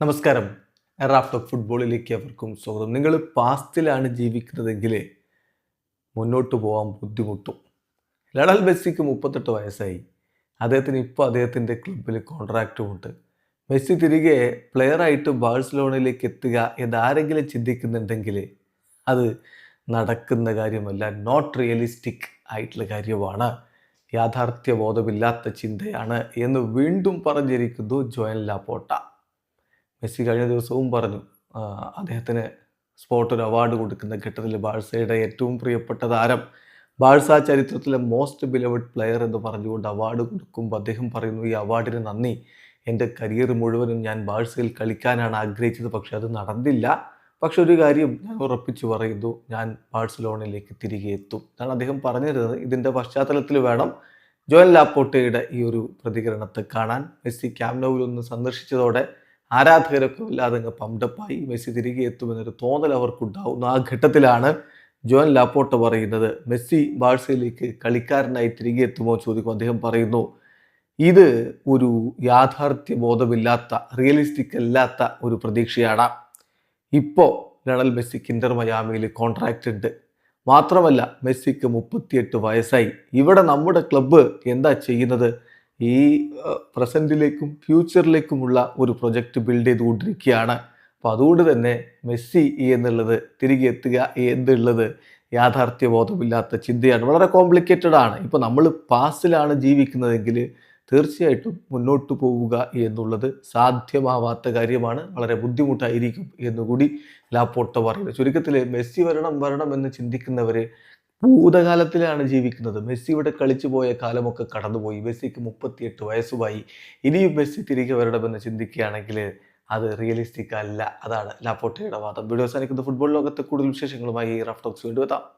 നമസ്കാരം. Raft of ഫുട്ബോളിലേക്ക് അവർക്കും സ്വാഗതം. നിങ്ങൾ പാസ്റ്റിലാണ് ജീവിക്കുന്നതെങ്കിൽ മുന്നോട്ട് പോകാൻ ബുദ്ധിമുട്ടും. ലഡൽ മെസ്സിക്ക് മുപ്പത്തെട്ട് വയസ്സായി. അദ്ദേഹത്തിന് ഇപ്പോൾ അദ്ദേഹത്തിന്റെ ക്ലബിൽ കോൺട്രാക്റ്റും ഉണ്ട്. മെസ്സി തിരികെ പ്ലെയറായിട്ട് ബാഴ്സലോണയിലേക്ക് എത്തുക എന്നാരെങ്കിലും ചിന്തിക്കുന്നുണ്ടെങ്കിൽ അത് നടക്കുന്ന കാര്യമല്ല. നോട്ട് റിയലിസ്റ്റിക് ആയിട്ടുള്ള കാര്യമാണ്. യാഥാർത്ഥ്യബോധമില്ലാത്ത ചിന്തയാണ് എന്ന് വീണ്ടും പറഞ്ഞിരിക്കുന്നു ജോയൻ ലാപ്പോട്ട. മെസ്സി കഴിഞ്ഞ ദിവസവും പറഞ്ഞു അദ്ദേഹത്തിന് സ്പോർട്ട് ഒരു അവാർഡ് കൊടുക്കുന്ന ഘട്ടത്തിൽ ബാഴ്സയുടെ ഏറ്റവും പ്രിയപ്പെട്ട താരം ബാഴ്സ ചരിത്രത്തിലെ മോസ്റ്റ് ബിലവഡ് പ്ലെയർ എന്ന് പറഞ്ഞുകൊണ്ട് അവാർഡ് കൊടുക്കുമ്പോൾ അദ്ദേഹം പറയുന്നു ഈ അവാർഡിന് നന്ദി. എന്റെ കരിയർ മുഴുവനും ഞാൻ ബാഴ്സയിൽ കളിക്കാനാണ് ആഗ്രഹിച്ചത് പക്ഷെ അത് നടന്നില്ല. പക്ഷെ ഒരു കാര്യം ഞാൻ ഉറപ്പിച്ചു പറയുന്നു ഞാൻ ബാഴ്സലോണയിലേക്ക് തിരികെ എത്തും. എന്നാണ് അദ്ദേഹം പറഞ്ഞിരുന്നത്. ഇതിന്റെ പശ്ചാത്തലത്തിൽ വേണം ജോയൽ ലാപ്പോട്ടയുടെ ഈ ഒരു പ്രതികരണത്തെ കാണാൻ. മെസ്സി ക്യാമ്നൌവിൽ ഒന്ന് സന്ദർശിച്ചതോടെ ആരാധകരൊക്കെ വല്ലാതെ അങ്ങ് പമ്പഡപ്പായി മെസ്സി തിരികെ എത്തുമെന്നൊരു തോന്നൽ അവർക്കുണ്ടാവുന്നു. ആ ഘട്ടത്തിലാണ് ജോൻ ലാപ്പോട്ട പറയുന്നത് മെസ്സി ബാഴ്സയിലേക്ക് കളിക്കാരനായി തിരികെ എത്തുമോ? ചോദിക്കും. അദ്ദേഹം പറയുന്നു ഇത് ഒരു യാഥാർത്ഥ്യ ബോധമില്ലാത്ത റിയലിസ്റ്റിക് അല്ലാത്ത ഒരു പ്രതീക്ഷയാണ്. ഇപ്പോൾ ലണൽ മെസ്സിക്ക് ഇന്റർ മയാമിയിൽ കോൺട്രാക്റ്റ് ഉണ്ട്. മാത്രമല്ല മെസ്സിക്ക് മുപ്പത്തിയെട്ട് വയസ്സായി. ഇവിടെ നമ്മുടെ ക്ലബ്ബ് എന്താ ചെയ്യുന്നത്? ഈ പ്രസന്റിലേക്കും ഫ്യൂച്ചറിലേക്കുമുള്ള ഒരു പ്രൊജക്റ്റ് ബിൽഡ് ചെയ്തുകൊണ്ടിരിക്കുകയാണ്. അപ്പോൾ അതുകൊണ്ട് തന്നെ മെസ്സി എന്നുള്ളത് തിരികെ എത്തുക എന്നുള്ളത് യാഥാർത്ഥ്യബോധമില്ലാത്ത ചിന്തയാണ്. വളരെ കോംപ്ലിക്കേറ്റഡ് ആണ്. ഇപ്പോൾ നമ്മൾ പാസിലാണ് ജീവിക്കുന്നതെങ്കിൽ തീർച്ചയായിട്ടും മുന്നോട്ട് പോവുക എന്നുള്ളത് സാധ്യമാവാത്ത കാര്യമാണ്. വളരെ ബുദ്ധിമുട്ടായിരിക്കും എന്നുകൂടി ലാപ്പോട്ട പറയുന്നത് ചുരുക്കത്തിൽ മെസ്സി വരണം വരണം എന്ന് ചിന്തിക്കുന്നവർ ഭൂതകാലത്തിലാണ് ജീവിക്കുന്നത്. മെസ്സി ഇവിടെ കളിച്ചു പോയ കാലമൊക്കെ കടന്നുപോയി. മെസ്സിക്ക് മുപ്പത്തിയെട്ട് വയസ്സുമായി. ഇനിയും മെസ്സി തിരികെ വരണമെന്ന് ചിന്തിക്കുകയാണെങ്കിൽ അത് റിയലിസ്റ്റിക് അല്ല. അതാണ് ലാപ്പോട്ടയുടെ വാദം. വീഡിയോ സാധിക്കുന്ന ഫുട്ബോൾ ലോകത്തെ കൂടുതൽ വിശേഷങ്ങളുമായി റഫ് ടോക്സ് വീണ്ടും എത്താം.